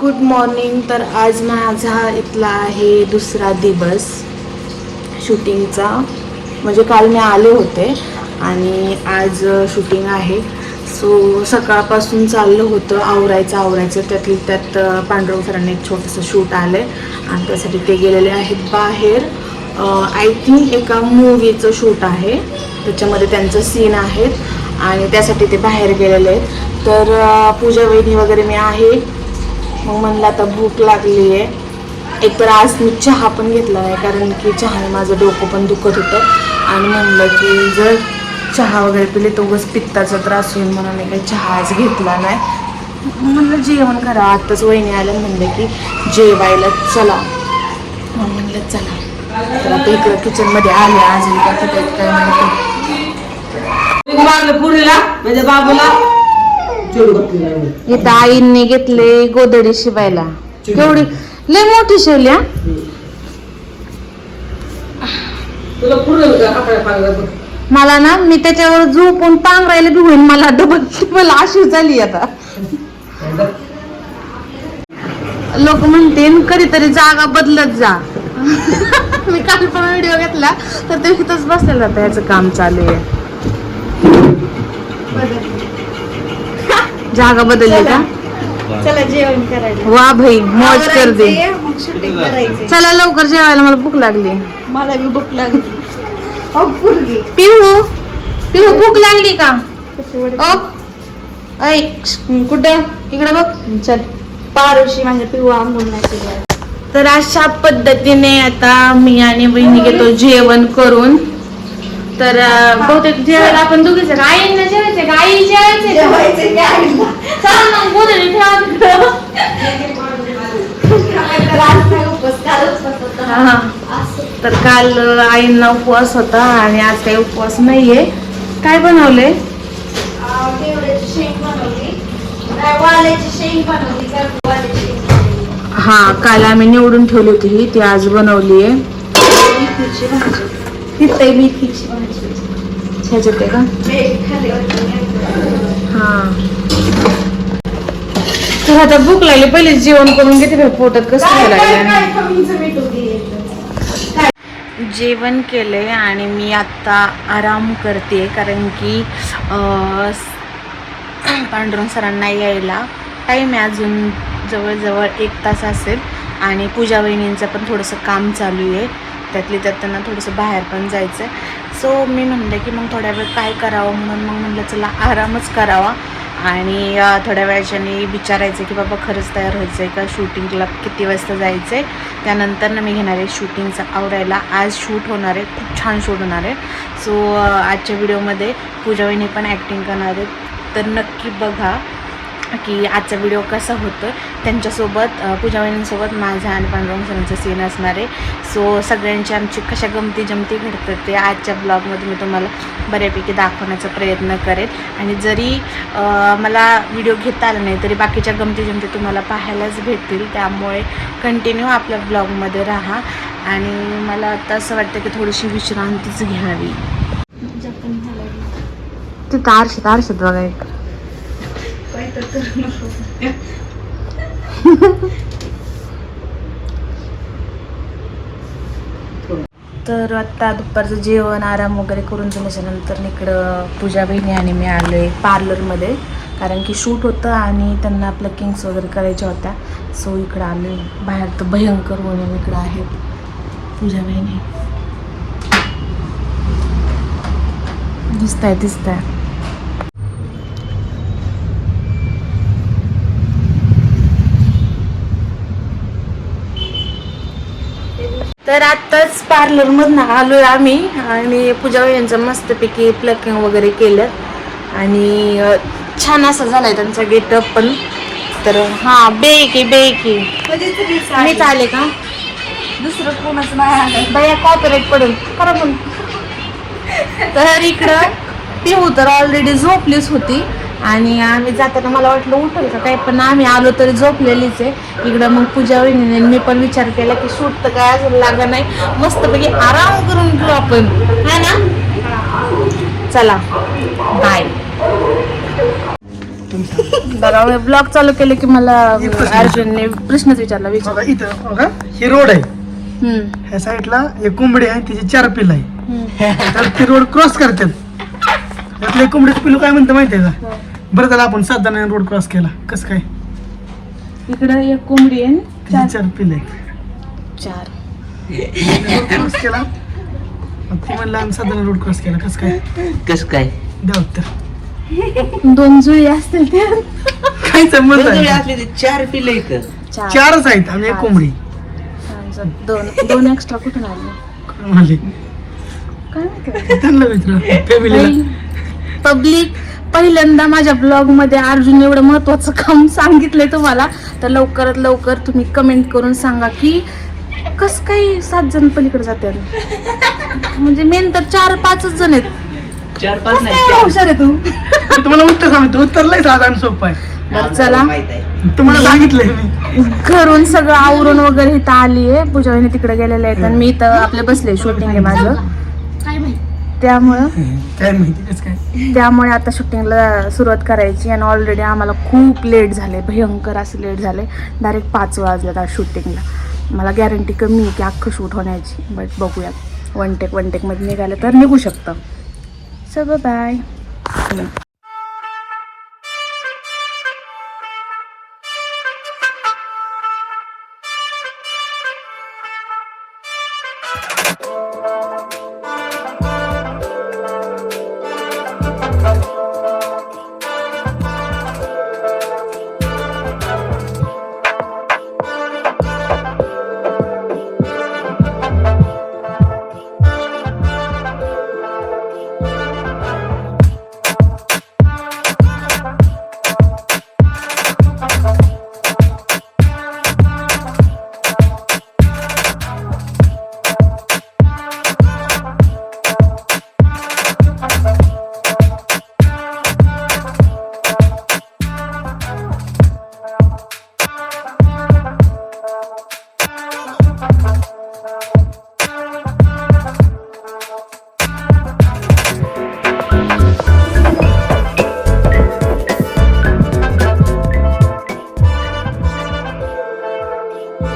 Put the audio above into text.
Good morning तर आज माझा इथला आहे दुसरा दिवस शूटिंगचा. म्हणजे काल मी आले होते आणि आज शूटिंग आहे. सो सकाळपासून चाललं होतं आवरायचं आवरायचं. त्यातली त्यात पांडुरंग सरांनी एक छोटंसं शूट आलं आहे आणि त्यासाठी ते गेलेले आहेत बाहेर. आय थिंक एका मूवीचं शूट आहे. त्याच्यामध्ये त्यांचं सीन आहेत आणि त्यासाठी ते बाहेर गेलेले आहेत. तर पूजा वहिनी वगैरे मी आहे. मग म्हणलं आता भूक लागली आहे. एकतर आज मी चहा पण घेतला नाही कारण की चहाने माझं डोकं पण दुखत होतं. आणि म्हणलं की जर चहा वगैरे पिले तर उगाच पित्ताचा त्रास होईल म्हणून मी काही चहा आज घेतला नाही. म्हणलं जेवण करा आत्ताच वहिनी आलं म्हणलं की जेवायला चला. म्हणलं चला. तर आता इकडं किचनमध्ये आले आज काय कुठे काय माहिती. मागलं पुरीला म्हणजे बाबूला चिडू. इथं आईंनी घेतले गोदडी शिवायला. केवढी लय मोठी शिवली हा? तुला पुरेल का हाताला पाहिलं बघ. मला ना मी त्याच्यावर झोपून पांघरायला बी होईल मला डबल डबल अशी झाली आता. लोक म्हणते कधीतरी जागा बदलत जा. मी काल पण व्हिडिओ घेतला तर ते इथंच बसलेलं होतं याचं काम चालू आहे. जागा बदलली का? चला. जेवण करायला. वा भाई मौज कर दे आवरायचंय, मग शूटिंग करायचे. चला लवकर जेवायला मला भूक लागली. मला बी भूक लागली. अहो पोरगी. पिहू पिहू भूक लागली का? कशी वडे- ओ ऐ कुठं? इकडे बघ. चल. पारोशी माझ्या पिऊ आंघोळ नाही केलं. तर अशा पद्धतीने आता मी आणि बहिणी घेतो जेवण करून. तर अं, बहुतेक जेवायला आपण दोघीच आई जेवायचंय का? जेवायचं काय आईला? चल मग गोधडी ठेवा तिकडं. हा. तर काल आईंना उपवास होता आणि आज काही उपवास नाहीये काय बनवले नाही, हा काल आम्ही निवडून ठेवली होती ही ती आज बनवली आहे ह्याच्यात आहे का हा तर आता भूक लागली पहिले जेवण करून घेते बाई, पोटात कसं लागलं? जेवण केलंय आणि मी आत्ता आराम करते कारण की अं, स- पांडुरंग सरांना यायला टाईम आहे अजून जवळजवळ एक तास असेल. आणि पूजा वहिनींचं पण थोडंसं काम चालू आहे. त्यातली त्यात त्यांना थोडंसं बाहेर पण जायचं आहे सो मी म्हणलं की मग थोड्या वेळ काय करावं म्हणून मग म्हणलं चला आरामच करावा. आणि थोड्या वेळाच्याने विचारायचं की बाबा खरंच तयार व्हायचं आहे का? शूटिंगला किती वाजता जायचं आहे त्यानंतर ना मी घेणार आहे शूटिंगचं आवरायला. आज शूट होणार आहे. खूप छान शूट होणार आहे. सो आजच्या व्हिडिओमध्ये पूजा वहिनी पण ॲक्टिंग करणार आहेत. तर नक्की बघा. की आजचा व्हिडिओ कसा होतो त्यांच्यासोबत पूजा वहिनींसोबत माझा आणि पांडुरंग सरांचा सीन असणार आहे. सो सगळ्यांची आमची कशा गमती जमती घडतात ते आजच्या ब्लॉगमध्ये मी तुम्हाला बऱ्यापैकी दाखवण्याचा प्रयत्न करेन. आणि जरी मला व्हिडिओ घेता आला नाही तरी बाकीच्या गमती जमती तुम्हाला पाहायलाच भेटतील. त्यामुळे कंटिन्यू आपल्या ब्लॉगमध्ये राहा. आणि मला आता असं वाटतं की थोडीशी विश्रांतीच घ्यावी. तिथं आरशात आरशात बघा एक. तर करू नको. तर आत्ता दुपारचं जेवण आराम वगैरे करून झाल्याच्यानंतर इकडं पूजा बहिणी आणि मी आलो आहे पार्लरमध्ये. कारण की शूट होतं आणि त्यांना प्लकिंग्स वगैरे करायच्या होत्या. सो इकडं आलो बाहेर तर भयंकर म्हणून इकडं आहेत. पूजा बहिणी. दिसत आहे दिसत आहे तर आत्ताच पार्लरमधनं आलो आहे आम्ही आणि पूजा यांचं मस्तपैकी प्लकिंग वगैरे केलं. आणि छान असं झालंय त्यांचा गेटअप पण. तर हां बेकी बेकी कधीच वीस मी आली. चाले का? दुसरं कोणच नाही आलं बया कॉपरेट पडेल. खरं पण तर इकडं पिहू तर ऑलरेडी झोपलीच होती. आणि आम्ही जाताना मला वाटलं उठेल का काय पण आम्ही आलो तरी झोपलेलीच आहे. इकडं मग पूजा वहिनीने मी पण विचार केला की शूट तर काय अजून लागा नाही. मस्तपैकी आराम करून घेऊ आपण. हा ना? चला. बाय बघा ब्लॉग चालू केले की मला अर्जुनने प्रश्नच विचारला विचार. इथं बघा ही रोड आहे. ह्या साईडला एक कोंबडी आहे तिची चार पिल्ल आहे. तर ती रोड क्रॉस करतात. त्यातले कोंबडीचं पिल्लू काय म्हणतं माहितीये का? बरं झालं आपण सात जणांनी रोड क्रॉस केला. कसं काय? इकडं एक कोंबडी आहे तिची चार. पिल्ल आहेत चार. रोड क्रॉस केला? ती म्हणलं आम्ही सात जणांनी रोड क्रॉस केला. कसं काय? कस काय? द्या उत्तर दोन जुळी असतील ते. काय संबंध दोन जोडी आहे असले ते चार पिल्ले इथं. चार. चारच आहेत आणि एक कोंबडी. दोन दोन एक्स्ट्रा कुठून आले? म्हणले काय माहिती. त्यांना विचारा. फॅमिलीला पब्लिक पहिल्यांदा माझ्या ब्लॉगमध्ये अर्जुन एवढं महत्वाचं काम सांगितलंय तुम्हाला तर लवकरात लवकर तुम्ही कमेंट करून सांगा की कस काही सात जण पलीकडे जाते म्हणजे मेन तर चार पाचच जण आहेत. चार पाच नाही. हुशार आहे तू? मी तुम्हाला उत्तर सांगतो उत्तर लय साधा आणि सोपं आहे. चला. तुम्हाला सांगितलंय मी. घरून सगळं आवरून वगैरे इथं आली आहे पूजा तिकडे गेलेले आहेत आणि मी इथं आपले बसले शूटिंग आहे माझं. त्यामुळं काय माहिती कसं काय. त्यामुळे आता शूटिंगला सुरुवात करायची आणि ऑलरेडी आम्हाला खूप लेट झाले भयंकर असं लेट झाले डायरेक्ट पाच वाजल्यात आज शूटिंगला. मला गॅरंटी कमी आहे की अख्खं शूट होण्याची बट बघूयात. वन टेक वन टेकमध्ये निघालं तर निघू शकतं. सगळं बाय